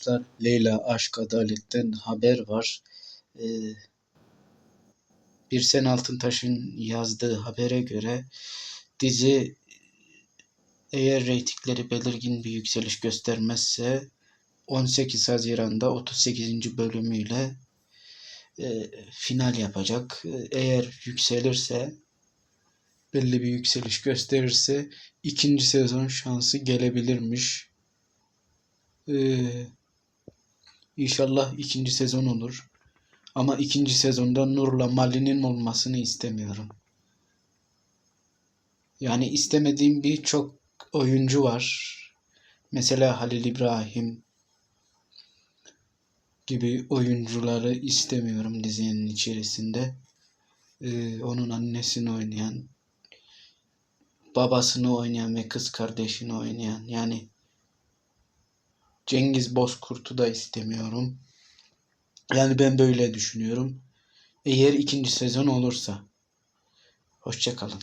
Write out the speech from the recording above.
Arkadaşlar Leyla Aşk Adalet'ten haber var. Ee, Birsen Altıntaş'ın yazdığı habere göre dizi eğer reytingleri belirgin bir yükseliş göstermezse 18 Haziran'da 38. bölümüyle e, final yapacak. Eğer yükselirse belli bir yükseliş gösterirse ikinci sezon şansı gelebilirmiş. Ee, İnşallah ikinci sezon olur. Ama ikinci sezonda Nur'la Mali'nin olmasını istemiyorum. Yani istemediğim birçok oyuncu var. Mesela Halil İbrahim gibi oyuncuları istemiyorum dizinin içerisinde. Ee, onun annesini oynayan, babasını oynayan ve kız kardeşini oynayan yani Cengiz Bozkurt'u da istemiyorum. Yani ben böyle düşünüyorum. Eğer ikinci sezon olursa. Hoşçakalın.